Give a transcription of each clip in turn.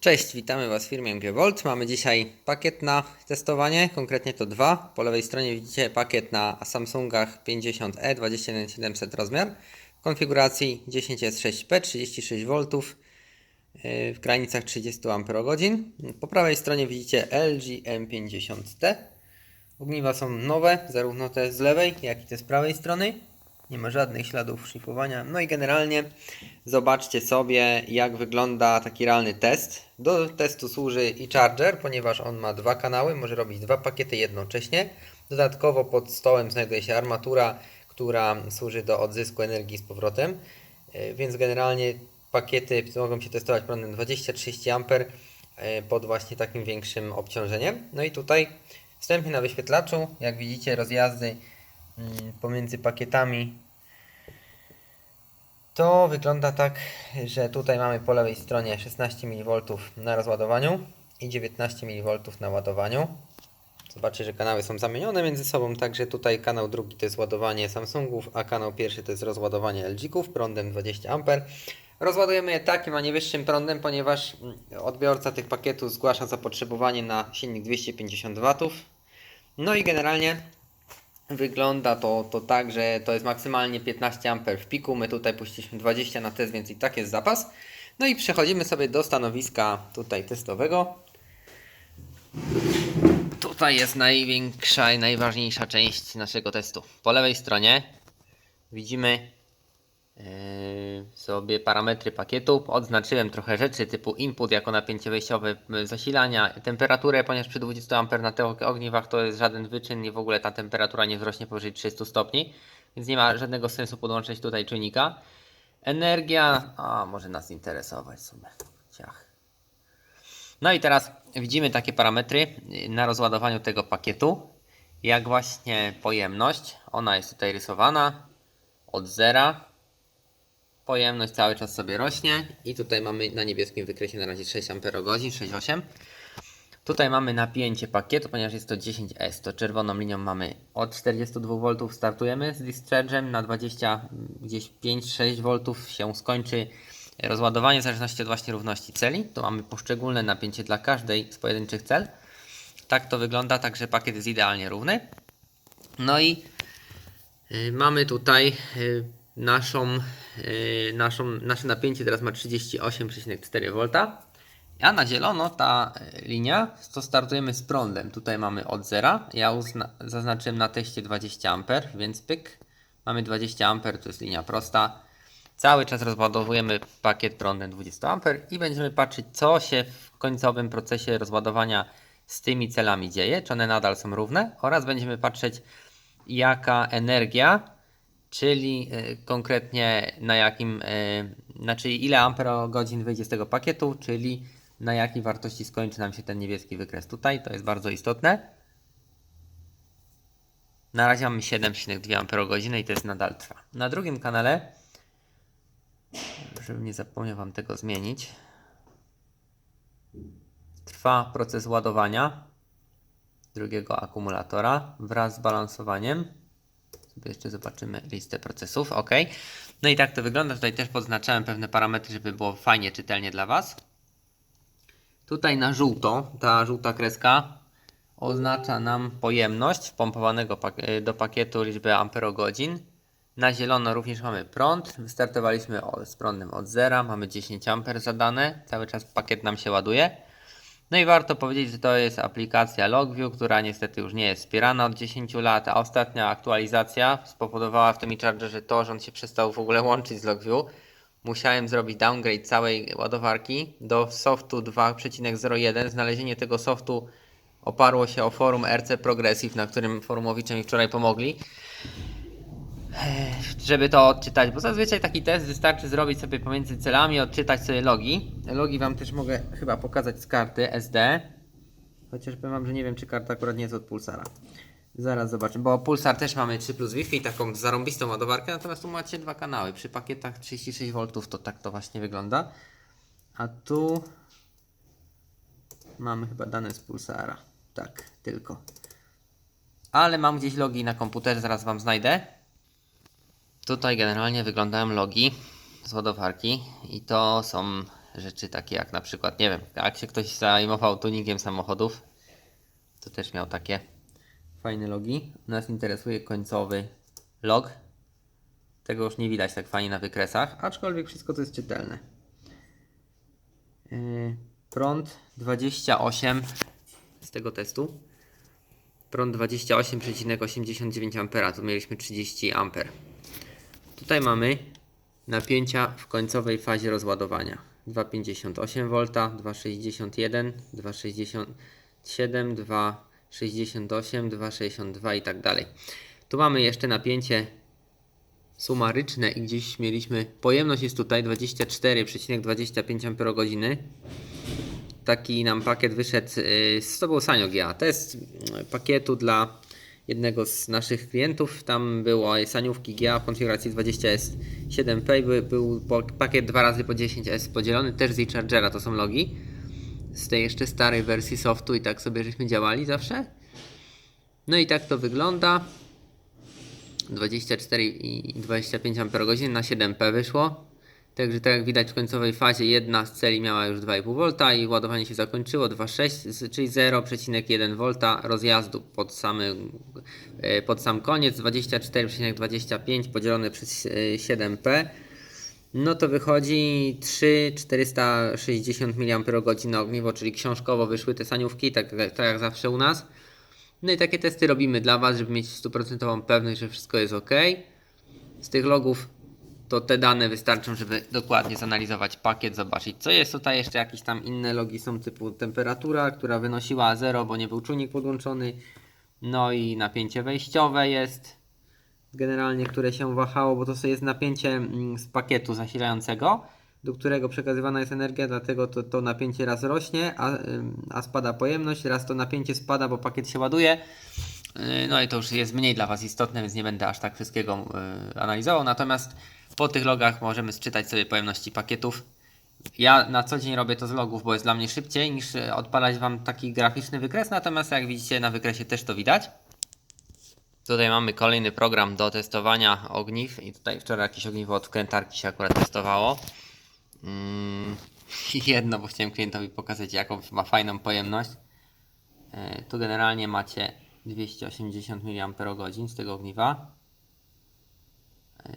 Cześć, witamy Was w firmie MG Volt. Mamy dzisiaj pakiet na testowanie, konkretnie to dwa. Po lewej stronie widzicie pakiet na Samsungach E 50e 21700 rozmiar w konfiguracji 10S6P 36V yy, w granicach 30 Ah. Po prawej stronie widzicie LG M50T. Ogniwa są nowe, zarówno te z lewej, jak i te z prawej strony. Nie ma żadnych śladów szlifowania. No i generalnie zobaczcie sobie, jak wygląda taki realny test. Do testu służy i charger, ponieważ on ma dwa kanały, może robić dwa pakiety jednocześnie. Dodatkowo pod stołem znajduje się armatura, która służy do odzysku energii z powrotem. Yy, Więc generalnie pakiety mogą się testować prądem 20-30 A pod właśnie takim większym obciążeniem. No i tutaj wstępnie na wyświetlaczu, jak widzicie, rozjazdy pomiędzy pakietami to wygląda tak, że tutaj mamy po lewej stronie 16 mV na rozładowaniu i 19 mV na ładowaniu. Zobaczcie, że kanały są zamienione między sobą, także tutaj kanał drugi to jest ładowanie Samsungów, a kanał pierwszy to jest rozładowanie LG-ków prądem 20 A. Rozładujemy je takim, a nie wyższym prądem, ponieważ mm, odbiorca tych pakietów zgłasza zapotrzebowanie na silnik 250 W. No i generalnie Wygląda to, to tak, że to jest maksymalnie 15 A w piku. My tutaj puściliśmy 20 na test, więc i tak jest zapas. No i przechodzimy sobie do stanowiska tutaj testowego. Tutaj jest największa i najważniejsza część naszego testu. Po lewej stronie widzimy sobie parametry pakietu. Odznaczyłem trochę rzeczy typu input jako napięcie wejściowe y, zasilania, temperaturę, ponieważ przy 20 A na tych ogniwach to jest żaden wyczyn i w ogóle ta temperatura nie wzrośnie powyżej 300 stopni, więc nie ma żadnego sensu podłączyć tutaj czujnika. Energia, a może nas interesować w sumie. Ciach. No i teraz widzimy takie parametry y, na rozładowaniu tego pakietu. Jak właśnie pojemność, ona jest tutaj rysowana od zera Pojemność cały czas sobie rośnie i tutaj mamy na niebieskim wykresie na razie 6 Ah, 6,8. Tutaj mamy napięcie pakietu, ponieważ jest to 10S, to czerwoną linią mamy od 42 V startujemy z discharge'em, na 20 gdzieś 5-6 V się skończy rozładowanie w zależności od właśnie równości celi. Tu mamy poszczególne napięcie dla każdej z pojedynczych cel. Tak to wygląda, także pakiet jest idealnie równy. No i y, mamy tutaj y, naszą, yy, naszą, nasze napięcie teraz ma 38,4 V. A na zielono ta y, linia, to startujemy z prądem. Tutaj mamy od zera. Ja zaznaczyłem na teście 20 A, więc pyk. Mamy 20 A, to jest linia prosta. Cały czas rozładowujemy pakiet prądem 20 A i będziemy patrzeć, co się w końcowym procesie rozładowania z tymi celami dzieje, czy one nadal są równe, oraz będziemy patrzeć, jaka energia czyli y, konkretnie na jakim, y, znaczy ile amperogodzin wyjdzie z tego pakietu, czyli na jakiej wartości skończy nam się ten niebieski wykres tutaj, to jest bardzo istotne. Na razie mamy 7,2 amperogodziny i to jest nadal trwa. Na drugim kanale, żebym nie zapomniał Wam tego zmienić, trwa proces ładowania drugiego akumulatora wraz z balansowaniem jeszcze zobaczymy listę procesów. OK. No i tak to wygląda. Tutaj też podznaczałem pewne parametry, żeby było fajnie czytelnie dla Was. Tutaj na żółto, ta żółta kreska oznacza nam pojemność wpompowanego do pakietu liczby amperogodzin. Na zielono również mamy prąd. Wystartowaliśmy z prądem od zera. Mamy 10 A zadane. Cały czas pakiet nam się ładuje. No i warto powiedzieć, że to jest aplikacja LogView, która niestety już nie jest wspierana od 10 lat, a ostatnia aktualizacja spowodowała w tym chargerze to, że on się przestał w ogóle łączyć z LogView. Musiałem zrobić downgrade całej ładowarki do softu 2.01. Znalezienie tego softu oparło się o forum RC Progressive, na którym forumowicze mi wczoraj pomogli żeby to odczytać, bo zazwyczaj taki test wystarczy zrobić sobie pomiędzy celami, odczytać sobie logi. Logi Wam też mogę chyba pokazać z karty SD. Chociaż powiem że nie wiem, czy karta akurat nie jest od Pulsara. Zaraz zobaczymy, bo Pulsar też mamy 3 plus Wi-Fi, taką zarąbistą ładowarkę, natomiast tu macie dwa kanały. Przy pakietach 36V to tak to właśnie wygląda. A tu mamy chyba dane z Pulsara. Tak, tylko. Ale mam gdzieś logi na komputerze, zaraz Wam znajdę. Tutaj generalnie wyglądają logi z ładowarki i to są rzeczy takie jak na przykład, nie wiem, jak się ktoś zajmował tuningiem samochodów, to też miał takie fajne logi. Nas interesuje końcowy log. Tego już nie widać tak fajnie na wykresach, aczkolwiek wszystko to jest czytelne. Yy, prąd 28 z tego testu. Prąd 28,89 A, tu mieliśmy 30 A. Tutaj mamy napięcia w końcowej fazie rozładowania. 2,58 V, 2,61, 2,67, 2,68, 2,62 i tak. Tu mamy jeszcze napięcie sumaryczne i gdzieś mieliśmy, pojemność jest tutaj 24,25 Ah. Taki nam pakiet wyszedł y, z tobą Sanyo GA. To jest y, pakietu dla jednego z naszych klientów. Tam było saniówki GA w konfiguracji 20S7P. Był, był pakiet 2 razy po 10S podzielony też z Chargera. To są logi z tej jeszcze starej wersji softu i tak sobie żeśmy działali zawsze. No i tak to wygląda. 24 i 25 Ah na 7P wyszło. Także tak jak widać w końcowej fazie jedna z celi miała już 2,5 V i ładowanie się zakończyło 2,6 z- czyli 0,1 V rozjazdu pod, samy, e, pod sam koniec 24,25 podzielone przez e, 7P no to wychodzi 3,460 mAh ogniwo, czyli książkowo wyszły te saniówki, tak, tak jak zawsze u nas. No i takie testy robimy dla Was, żeby mieć stuprocentową pewność, że wszystko jest ok. Z tych logów to te dane wystarczą, żeby dokładnie zanalizować pakiet, zobaczyć co jest. Tutaj jeszcze jakieś tam inne logi są typu temperatura, która wynosiła 0, bo nie był czujnik podłączony. No i napięcie wejściowe jest generalnie, które się wahało, bo to jest napięcie mm, z pakietu zasilającego, do którego przekazywana jest energia, dlatego to, to napięcie raz rośnie, a, a spada pojemność, raz to napięcie spada, bo pakiet się ładuje. Yy, No i to już jest mniej dla Was istotne, więc nie będę aż tak wszystkiego yy, analizował. Natomiast po tych logach możemy sczytać sobie pojemności pakietów. Ja na co dzień robię to z logów, bo jest dla mnie szybciej niż yy, odpalać Wam taki graficzny wykres. Natomiast jak widzicie na wykresie też to widać. Tutaj mamy kolejny program do testowania ogniw i tutaj wczoraj jakieś ogniwo od wkrętarki się akurat testowało. Mm, jedno, bo chciałem klientowi pokazać jaką ma fajną pojemność. E, Tu generalnie macie 280 mAh z tego ogniwa.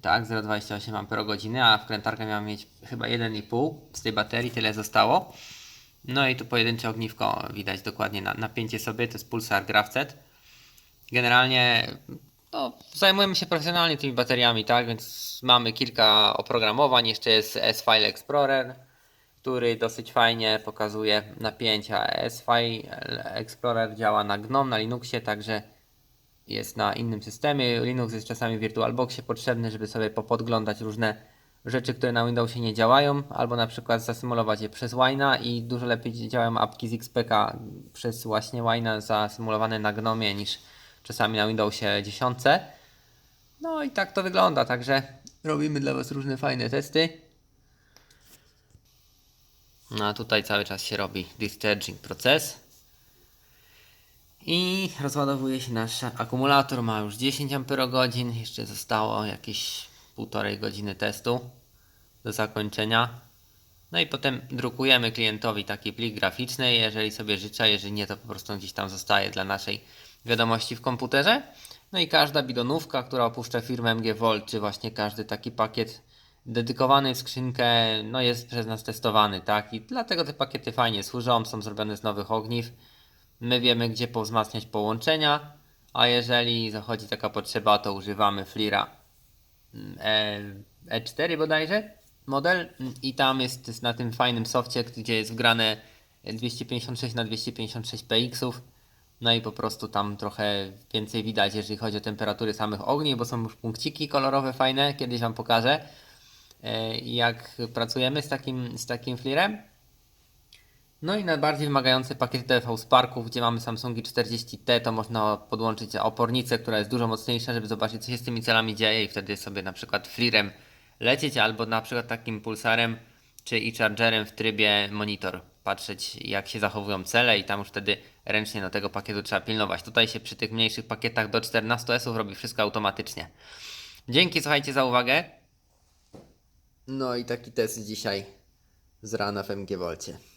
Tak, 0,28 Ah, a wkrętarka miała mieć chyba 1,5 z tej baterii, tyle zostało. No i tu pojedyncze ogniwko widać dokładnie na napięcie sobie, to jest Pulsar Grafcet. Generalnie no, zajmujemy się profesjonalnie tymi bateriami, tak? Więc mamy kilka oprogramowań. Jeszcze jest S-File Explorer, który dosyć fajnie pokazuje napięcia. S-File Explorer działa na GNOME, na Linuxie, także jest na innym systemie. Linux jest czasami w VirtualBoxie potrzebny, żeby sobie popodglądać różne rzeczy, które na Windowsie nie działają, albo na przykład zasymulować je przez Wina i dużo lepiej działają apki z XPK przez właśnie Wina zasymulowane na Gnomie niż czasami na Windowsie 10. No i tak to wygląda, także robimy dla Was różne fajne testy. No a tutaj cały czas się robi discharging proces. I rozładowuje się nasz akumulator, ma już 10 Ah, jeszcze zostało jakieś półtorej godziny testu do zakończenia. No i potem drukujemy klientowi taki plik graficzny, jeżeli sobie życzę, jeżeli nie, to po prostu gdzieś tam zostaje dla naszej wiadomości w komputerze. No i każda bidonówka, która opuszcza firmę MG Volt, czy właśnie każdy taki pakiet dedykowany w skrzynkę, no jest przez nas testowany, tak? I dlatego te pakiety fajnie służą, są zrobione z nowych ogniw. My wiemy, gdzie powzmacniać połączenia, a jeżeli zachodzi taka potrzeba, to używamy Flira e, E4 bodajże model mm, i tam jest, jest na tym fajnym softie, gdzie jest wgrane 256 na 256 px. No i po prostu tam trochę więcej widać, jeżeli chodzi o temperatury samych ogni, bo są już punkciki kolorowe fajne, kiedyś Wam pokażę e, jak pracujemy z takim, z takim flirem. No i najbardziej wymagające pakiety DV z parków, gdzie mamy Samsungi 40T, to można podłączyć opornicę, która jest dużo mocniejsza, żeby zobaczyć, co się z tymi celami dzieje i wtedy sobie na przykład flirem lecieć, albo na przykład takim pulsarem czy i chargerem w trybie monitor, patrzeć jak się zachowują cele i tam już wtedy ręcznie do tego pakietu trzeba pilnować. Tutaj się przy tych mniejszych pakietach do 14 S robi wszystko automatycznie. Dzięki, słuchajcie, za uwagę. No i taki test dzisiaj z rana w MG Volcie.